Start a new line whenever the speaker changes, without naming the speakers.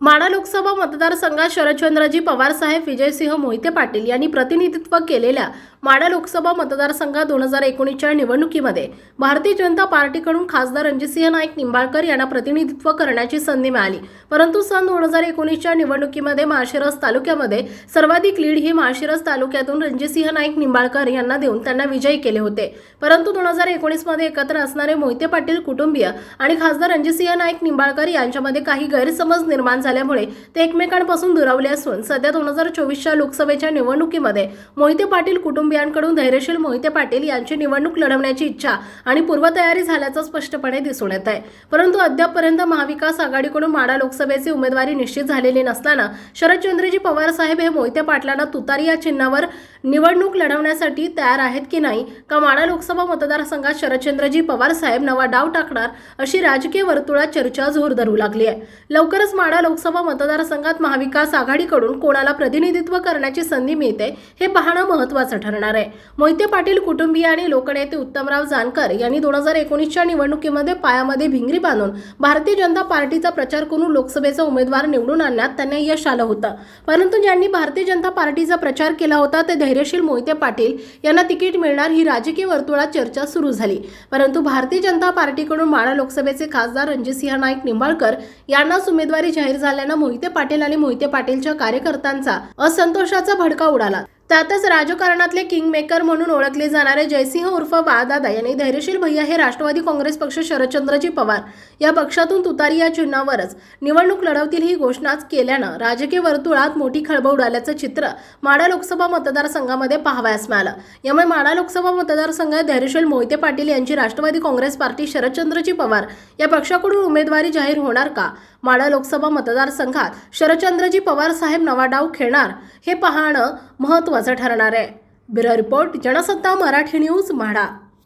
माढा लोकसभा मतदारसंघात शरदचंद्रजी पवारसाहेब विजयसिंह मोहिते पाटील यांनी प्रतिनिधित्व केलेल्या माढा लोकसभा मतदारसंघात दोन हजार एकोणीसच्या निवडणुकीमध्ये भारतीय जनता पार्टीकडून खासदार रणजितसिंह नाईक निंबाळकर यांना प्रतिनिधित्व करण्याची संधी मिळाली. परंतु सन दोन हजार एकोणीसच्या निवडणुकीमध्ये माळशिरस तालुक्यामध्ये सर्वाधिक लीड ही माळशिरस तालुक्यातून रणजितसिंह नाईक निंबाळकर यांना देऊन त्यांना विजयी केले होते. परंतु दोन हजार एकोणीसमध्ये एकत्र असणारे मोहिते पाटील कुटुंबीय आणि खासदार रणजितसिंह नाईक निंबाळकर यांच्यामध्ये काही गैरसमज निर्माण झाल्यामुळे ते एकमेकांपासून दुरावले असून सध्या दोन हजार चोवीसच्या लोकसभेच्या निवडणुकीमध्ये मोहिते पाटील कुटुंबियांकडून धैर्यशील मोहिते पाटील यांची निवडणूक लढवण्याची इच्छा आणि पूर्वतयारी झाल्याचं स्पष्टपणे दिसून येत आहे. परंतु अद्यापपर्यंत महाविकास आघाडीकडून माडा लोकसभेची उमेदवारी निश्चित झालेली नसताना शरदचंद्रजी पवार साहेब हे मोहिते पाटलांना तुतारी या चिन्हावर निवडणूक लढवण्यासाठी तयार आहेत की नाही का माडा लोकसभा मतदारसंघात शरदचंद्रजी पवार साहेब नवा डाव टाकणार अशी राजकीय वर्तुळात चर्चा जोर धरू लागली आहे. लवकरच माडा लोकसभा मतदारसंघात महाविकास आघाडीकडून कोणाला प्रतिनिधित्व करण्याची संधी मिळते हे पाहणं महत्त्वाचं ठरणार आहे. मोहिते पाटील कुटुंबीय आणि लोकनेते उत्तमराव जानकर यांनी दोन हजार एकोणीसच्या निवडणुकीमध्ये पायामध्ये भिंगरी बांधून भारतीय जनता पार्टीचा प्रचार करून लोकसभेचा उमेदवार निवडून आणण्यात त्यांना यश आलं होतं. परंतु ज्यांनी भारतीय जनता पार्टीचा प्रचार केला होता ते धैर्यशील मोहिते पाटील यांना तिकीट मिळणार ही राजकीय वर्तुळात चर्चा सुरू झाली. परंतु भारतीय जनता पार्टीकडून माळा लोकसभेचे खासदार रणजितसिंह नाईक निंबाळकर यांनाच उमेदवारी जाहीर झाल्यानं मोहिते पाटील आणि मोहिते पाटीलच्या कार्यकर्त्यांचा असंतोषाचा भडका उडाला. त्यातच राजकारणातले किंगमेकर म्हणून ओळखले जाणारे जयसिंह उर्फ बाळदादा यांनी धैर्यशील भैया हे राष्ट्रवादी काँग्रेस पक्ष शरदचंद्रजी पवार या पक्षातून तुतारी या चिन्हावरच निवडणूक लढवतील ही घोषणाच केल्यानं राजकीय वर्तुळात मोठी खळबळ उडाल्याचं चित्र माडा लोकसभा मतदारसंघामध्ये पाहावयास मिळालं. यामुळे माडा लोकसभा मतदारसंघात धैर्यशील मोहिते पाटील यांची राष्ट्रवादी काँग्रेस पार्टी शरदचंद्रजी पवार या पक्षाकडून उमेदवारी जाहीर होणार का? माडा लोकसभा मतदारसंघात शरदचंद्रजी पवार साहेब नवा डाव खेळणार हे पाहणं महत्त्वाचं ठरणार आहे. Bureau report Jansatta Marathi news MHADA.